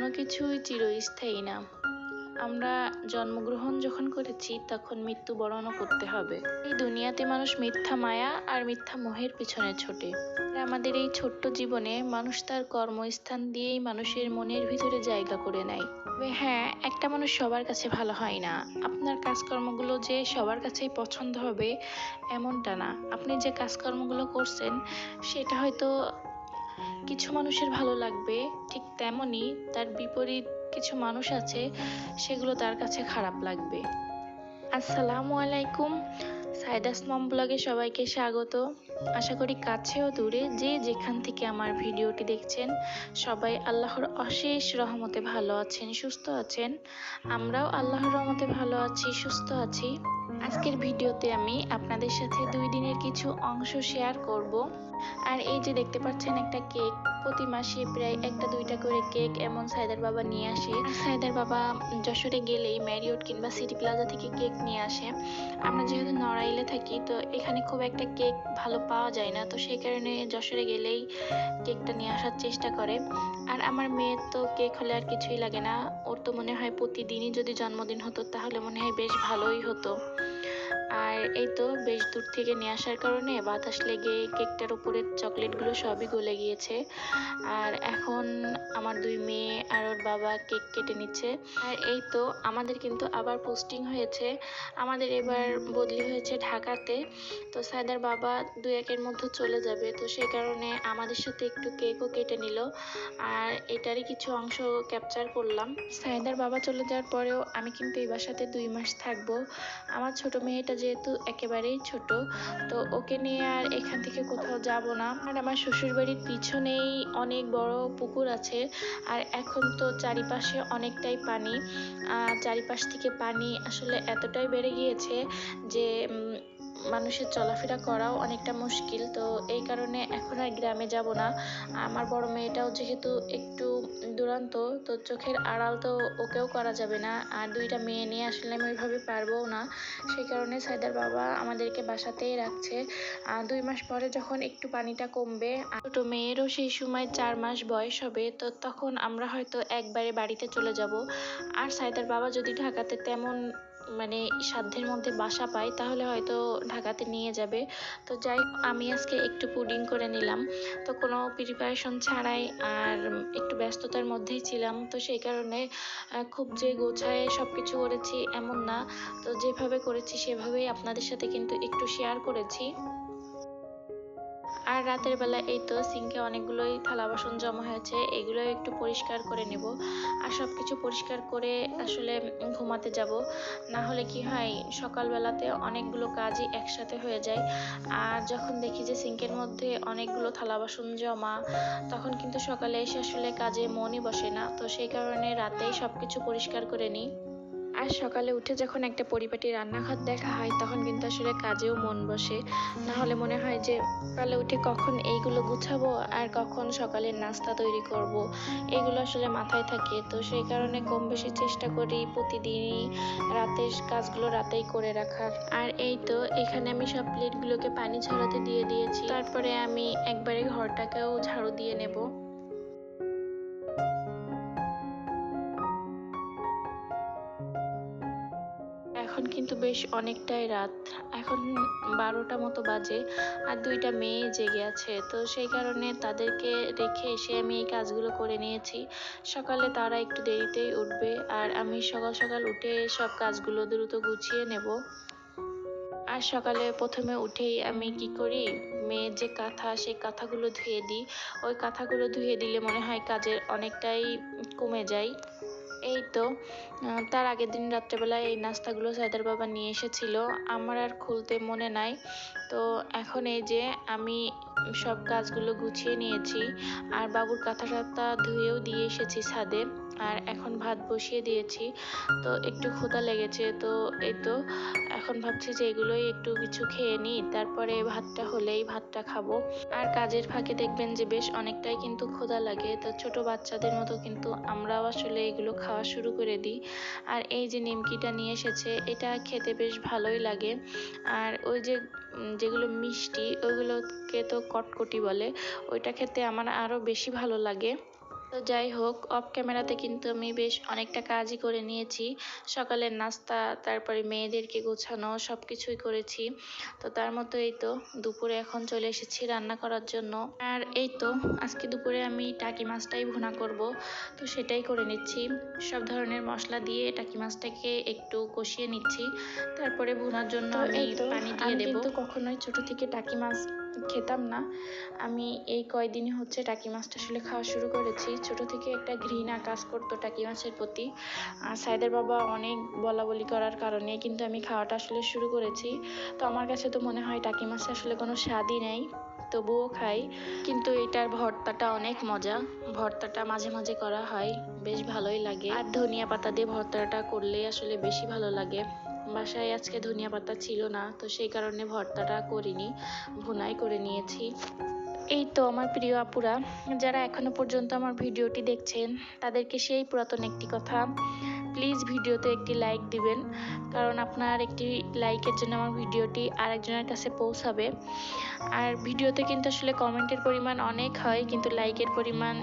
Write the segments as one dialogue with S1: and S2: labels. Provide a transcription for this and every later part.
S1: কিছুই চিরস্থায়ী না। আমরা জন্মগ্রহণ যখন করেছি, তখন মৃত্যুবরণও করতে হবে। এই দুনিয়াতে মানুষ মিথ্যা মায়া আর মিথ্যা মোহের পিছনে ছোটে। আমাদের এই ছোট্ট জীবনে মানুষ তার কর্মস্থান দিয়েই মানুষের মনের ভিতরে জায়গা করে নেয়। তবে হ্যাঁ একটা মানুষ সবার কাছে ভালো হয় না। আপনার কাজকর্মগুলো যে সবার কাছেই পছন্দ হবে, এমনটা না। আপনি যে কাজকর্মগুলো করছেন, সেটা হয়তো কিছু মানুষের ভালো লাগবে, ঠিক তেমনই তার বিপরীত কিছু মানুষ আছে, সেগুলো তার কাছে খারাপ লাগবে। আসসালামু আলাইকুম, সাইদাস মম ব্লগে সবাইকে স্বাগত। আশা করি কাছে ও দূরে যে যেখান থেকে আমার ভিডিওটি দেখছেন, সবাই আল্লাহর অশেষ রহমতে ভালো আছেন, সুস্থ আছেন। আমরাও আল্লাহর রহমতে ভালো আছি, সুস্থ আছি। আজকের ভিডিওতে আমি আপনাদের সাথে দুই দিনের কিছু অংশ শেয়ার করব। আর এই যে দেখতে পাচ্ছেন একটা কেক, প্রতি মাসে প্রায় একটা দুইটা করে কেক এমন সাইদার বাবা নিয়ে আসে। সাইদার বাবা যশোরে গেলেই ম্যারিওট কিংবা সিটি প্লাজা থেকে কেক নিয়ে আসে। আমরা যেহেতু নড়াইলে থাকি, তো এখানে খুব একটা কেক ভালো পাওয়া যায় না। তো সেই কারণে যশোরে গেলেই কেকটা নিয়ে আসার চেষ্টা করে। আর আমার মেয়ের তো কেক হলে আর কিছুই লাগে না। ওর তো মনে হয় প্রতিদিনই যদি জন্মদিন হতো, তাহলে মনে হয় বেশ ভালোই হতো। আর এই তো বেশ দূর থেকে নিয়ে আসার কারণে বাতাস লেগে কেকটার উপরের চকলেটগুলো সবই গলে গিয়েছে। আর এখন আমার দুই মেয়ে আর ওর বাবা কেক কেটে নিচ্ছে। আর এই তো আমাদের কিন্তু আবার পোস্টিং হয়েছে। আমাদের এবার বদলি হয়েছে ঢাকাতে। তো সায়দার বাবা দু একের মধ্যে চলে যাবে। তো সেই কারণে আমাদের সাথে একটু কেকও কেটে নিল। আর এটারই কিছু অংশ ক্যাপচার করলাম। সায়দার বাবা চলে যাওয়ার পরেও আমি কিন্তু এই বাসাতে দুই মাস থাকব। আমার ছোট মেয়েটা যেহেতু একেবারেই ছোট, তো ওকে নিয়ে আর এখান থেকে কোথাও যাব না। আর আমার শ্বশুরবাড়ির পিছনেই অনেক বড় পুকুর আছে, আর এখন তো চারিপাশে অনেকটাই পানি। আর চারিপাশ থেকে পানি আসলে এতটাই বেড়ে গিয়েছে যে মানুষের চলাফেরা করাও অনেকটা মুশকিল। তো এই কারণে এখন আর গ্রামে যাব না। আমার বড় মেয়েটাও যেহেতু একটু দুরান্ত, তো চোখের আড়াল তো ওকেও করা যাবে না। আর দুইটা মেয়ে নিয়ে আসলে আমি ওইভাবে পারবও না। সেই কারণে সাইদার বাবা আমাদেরকে বাসাতেই রাখছে। আর দুই মাস পরে যখন একটু পানিটা কমবে ছোটো মেয়েরও সেই সময় চার মাস বয়স হবে, তো তখন আমরা হয়তো একবারে বাড়িতে চলে যাব। আর সাইদার বাবা যদি ঢাকাতে তেমন মানে সাধ্যের মধ্যে বাসা পাই তাহলে হয়তো ঢাকাতে নিয়ে যাবে। তো যাই আমি আজকে একটু পুডিং করে নিলাম। তো কোনো প্রিপারেশন ছাড়াই আর একটু ব্যস্ততার মধ্যেই ছিলাম। তো সেই কারণে খুব যে গোছায় সব কিছু করেছি এমন না। তো যেভাবে করেছি, সেভাবেই আপনাদের সাথে কিন্তু একটু শেয়ার করেছি। আর রাতের বেলা এই তো সিঙ্কে অনেকগুলোই থালা বাসন জমা হয়েছে, এগুলো একটু পরিষ্কার করে নেব। আর সব কিছু পরিষ্কার করে আসলে ঘুমাতে যাব। না হলে কি হয়, সকালবেলাতে অনেকগুলো কাজই একসাথে হয়ে যায়। আর যখন দেখি যে সিঙ্কের মধ্যে অনেকগুলো থালা বাসন জমা, তখন কিন্তু সকালে এসে আসলে কাজে মনই বসে না। তো সেই কারণে রাতেই সব কিছু পরিষ্কার করে নিই। আর সকালে উঠে যখন একটা পরিপাটি রান্নাঘর দেখা হয়, তখন কিন্তু আসলে কাজেও মন বসে। না হলে মনে হয় যে, সকালে উঠে কখন এইগুলো গুছাবো আর কখন সকালের নাস্তা তৈরি করব। এগুলো আসলে মাথায় থাকে। তো সেই কারণে কম বেশি চেষ্টা করি প্রতিদিনই রাতের কাজগুলো রাতেই করে রাখার। আর এই তো, এখানে আমি সব প্লেটগুলোকে পানি ঝরাতে দিয়ে দিয়েছি। তারপরে আমি একবারে ঘরটাকেও ঝাড়ু দিয়ে নেব। কিন্তু বেশ অনেকটাই রাত। এখন বারোটা মতো বাজে আর দুইটা মেয়ে জেগে আছে। তো সেই কারণে তাদেরকে রেখে এসে আমি এই কাজগুলো করে নিয়েছি। সকালে তারা একটু দেরিতেই উঠবে আর আমি সকাল সকাল উঠে সব কাজগুলো দ্রুত গুছিয়ে নেব। আর সকালে প্রথমে উঠেই আমি কি করি? মেয়ের যে কাঁথা, সেই কাঁথাগুলো ধুয়ে দিই। ওই কাঁথাগুলো ধুয়ে দিলে মনে হয় কাজের অনেকটাই কমে যায়। এই তো তার আগের দিন রাত্রেবেলায় এই নাস্তাগুলো সাইদার বাবা নিয়ে এসেছিল। আমার আর খুলতে মনে নাই। তো এখন এই যে আমি সব কাজগুলো গুছিয়ে নিয়েছি। আর বাবুর কাঁথা টাথা ধুয়েও দিয়ে এসেছি ছাদে। আর এখন ভাত বসিয়ে দিয়েছি। তো একটু ক্ষুধা লেগেছে, তো এই তো এখন ভাবছি যে এগুলোই একটু কিছু খেয়ে নিই। তারপরে ভাতটা হলেই ভাতটা খাব। আর কাজের ফাঁকে দেখবেন যে বেশ অনেকটাই কিন্তু ক্ষুধা লাগে। তো ছোট বাচ্চাদের মতো কিন্তু আমরাও আসলে এগুলো খাওয়া শুরু করে দিই। আর এই যে নিমকিটা নিয়ে এসেছে, এটা খেতে বেশ ভালোই লাগে। আর ওই যে যেগুলো মিষ্টি ওইগুলোকে তো কটকটি বলে, ওইটা খেতে আমার আরও বেশি ভালো লাগে।
S2: তো যাই হোক অফ ক্যামেরাতে কিন্তু আমি বেশ অনেকটা কাজই করে নিয়েছি। সকালের নাস্তা তারপরে মেয়েদেরকে গোছানো সব কিছুই করেছি। তো তার মতো এই তো দুপুরে এখন চলে এসেছি রান্না করার জন্য। আর এই তো আজকে দুপুরে আমি টাকি মাছটাই ভুনা করব। তো সেটাই করে নিচ্ছি। সব ধরনের মশলা দিয়ে টাকি মাছটাকে একটু কষিয়ে নিচ্ছি। তারপরে ভুনার জন্য
S1: এই
S2: পানি দিয়ে দেবো।
S1: কখনোই ছোট থেকে টাকি মাছ খেতাম না। আমি এই কয়দিনই হচ্ছে টাকি মাছটা আসলে খাওয়া শুরু করেছি। ছোট থেকে একটা ঘৃণা কাজ করতো টাকি মাছের প্রতি। আর সাইদের বাবা অনেক বলা বলি করার কারণে কিন্তু আমি খাওয়াটা আসলে শুরু করেছি। তো আমার কাছে তো মনে হয় টাকি মাছে আসলে কোনো স্বাদই নেই, তবুও খাই। কিন্তু এটার ভর্তাটা অনেক মজা। ভর্তাটা মাঝে মাঝে করা হয়, বেশ ভালোই লাগে। আর ধনিয়া পাতা দিয়ে ভর্তাটা করলে আসলে বেশি ভালো লাগে। বাসায় আজকে ধনিয়া পাতা ছিল না, তো সেই কারণে ভর্তাটা করিনি, ভুনাই করে নিয়েছি। এই তো আমার প্রিয় আপুরা, যারা এখনও পর্যন্ত আমার ভিডিওটি দেখছেন, তাদেরকে সেই পুরাতন একটি কথা। প্লিজ ভিডিওতে একটি লাইক দিবেন, কারণ আপনার একটি লাইকের জন্য আমার ভিডিওটি আরেকজনের কাছে পৌঁছাবে। আর ভিডিওতে কিন্তু আসলে কমেন্টের পরিমাণ অনেক হয়, কিন্তু লাইকের পরিমাণ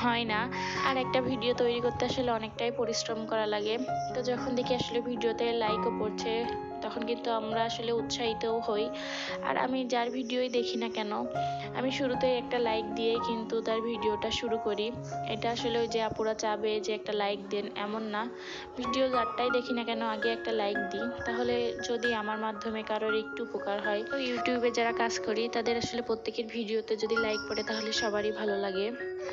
S1: হয় না। আর একটা ভিডিও তৈরি করতে আসলে অনেকটাই পরিশ্রম করা লাগে। তো যখন দেখি আসলে ভিডিওতে লাইকও পড়ছে তখন কিন্তু আমরা আসলে উৎসাহিতও হই। আর আমি যার ভিডিওই দেখি না কেন, আমি শুরুতে একটা লাইক দিয়েই কিন্তু তার ভিডিওটা শুরু করি। এটা আসলে ওই যে আপুরা চাবে যে একটা লাইক দেন, এমন না। ভিডিও যারটাই দেখি না কেন, আগে একটা লাইক দিই। তাহলে যদি আমার মাধ্যমে কারোর একটু উপকার হয়, তো ইউটিউবে যারা কাজ করি, তাদের আসলে প্রত্যেকের ভিডিওতে যদি লাইক পড়ে, তাহলে সবারই ভালো লাগে।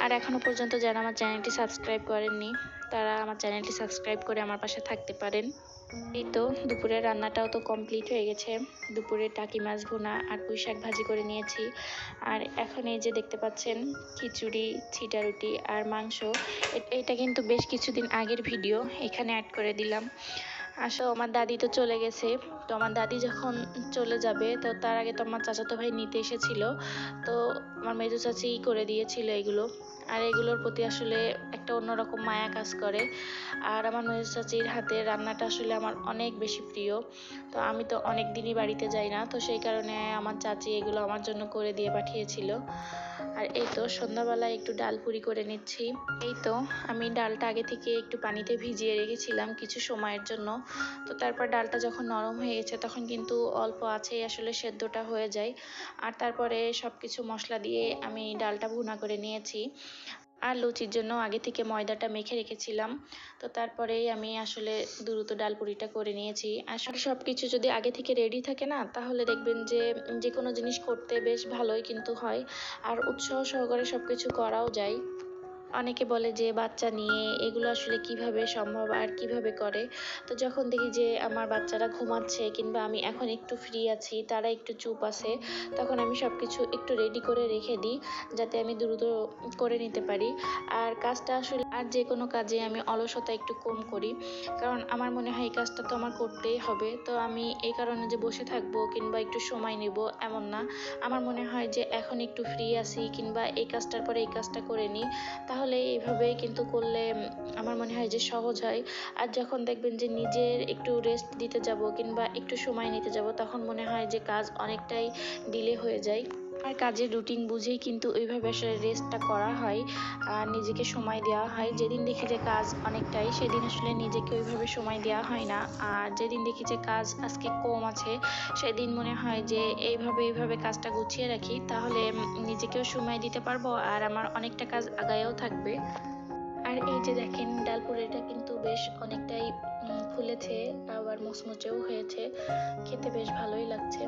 S1: আর এখনও পর্যন্ত যারা আমার চ্যানেলটি সাবস্ক্রাইব করেননি, তারা আমার চ্যানেলটি সাবস্ক্রাইব করে আমার পাশে থাকতে পারেন। এই তো, দুপুরের রান্নাটাও তো কমপ্লিট হয়ে গেছে। দুপুরে টাকি মাছ ভুনা আর পুঁই শাক ভাজি করে নিয়েছি। আর এখন এই যে দেখতে পাচ্ছেন, খিচুড়ি ছিটা রুটি আর মাংস। এটা কিন্তু বেশ কিছুদিন আগের ভিডিও, এখানে অ্যাড করে দিলাম। আসো আমার দাদি তো চলে গেছে। তো আমার দাদি যখন চলে যাবে, তো তার আগে তো আমার চাচাতো ভাই নিতে এসেছিল। তো আমার মেজো চাচি করে দিয়েছিল এগুলো। আর এগুলোর প্রতি আসলে একটা অন্যরকম মায়া কাজ করে। আর আমার মেজো চাচির হাতের রান্নাটা আসলে আমার অনেক বেশি প্রিয়। তো আমি তো অনেক দিনই বাড়িতে যাই না, তো সেই কারণে আমার চাচি এগুলো আমার জন্য করে দিয়ে পাঠিয়েছিল। আর এই তো সন্ধ্যাবেলায় একটু ডাল পুরি করে নিচ্ছি। এই তো আমি ডালটা আগে থেকে একটু পানিতে ভিজিয়ে রেখেছিলাম কিছু সময়ের জন্য। তো তারপর ডালটা যখন নরম হয়ে গেছে তখন কিন্তু অল্প আছেই আসলে সেদ্ধটা হয়ে যায়। আর তারপরে সব কিছু মশলা দিয়ে আমি ডালটা ভুনা করে নিয়েছি। আর লুচির জন্য আগে থেকে ময়দাটা মেখে রেখেছিলাম। তো তারপরেই আমি আসলে দ্রুত ডাল পুরিটা করে নিয়েছি। আসলে সব কিছু যদি আগে থেকে রেডি থাকে না, তাহলে দেখবেন যে যে কোনো জিনিস করতে বেশ ভালোই কিন্তু হয়। আর উৎসাহ সহকারে সব কিছু করাও যায়। অনেকে বলে যে, বাচ্চা নিয়ে এগুলো আসলে কীভাবে সম্ভব আর কীভাবে করে? তো যখন দেখি যে, আমার বাচ্চারা ঘুমাচ্ছে কিংবা আমি এখন একটু ফ্রি আছি, তারা একটু চুপ আছে, তখন আমি সব কিছু একটু রেডি করে রেখে দিই, যাতে আমি দ্রুত করে নিতে পারি। আর কাজটা আসলে, আর যে কোনো কাজে আমি অলসতা একটু কম করি। কারণ আমার মনে হয় এই কাজটা তো আমার করতেই হবে। তো আমি এই কারণে যে বসে থাকব কিংবা একটু সময় নেব এমন না। আমার মনে হয় যে, এখন একটু ফ্রি আছি কিংবা এই কাজটার পরে এই কাজটা করে নিই, তাহলে এইভাবে কিন্তু করলে আমার মনে হয় যে সহজ হয়। আর যখন দেখবেন যে নিজের একটু রেস্ট দিতে যাব কিংবা একটু সময় নিতে যাব, তখন মনে হয় যে কাজ অনেকটাই ডিলে হয়ে যায়। আর কাজের রুটিন বুঝেই কিন্তু ওইভাবে আসলে রেস্টটা করা হয়, আর নিজেকে সময় দেওয়া হয়। যেদিন দেখি যে কাজ অনেকটাই, সেদিন আসলে নিজেকে ওইভাবে সময় দেওয়া হয় না। আর যেদিন দেখি যে কাজ আজকে কম আছে, সেদিন মনে হয় যে এইভাবে এইভাবে কাজটা গুছিয়ে রাখি, তাহলে নিজেকেও সময় দিতে পারব আর আমার অনেকটা কাজ আগায়ও থাকবে। আর এই যে দেখেন ডাল পুরিটা কিন্তু বেশ অনেকটাই ফুলেছে, আবার মুচমুচেও হয়েছে। খেতে বেশ ভালোই লাগছে।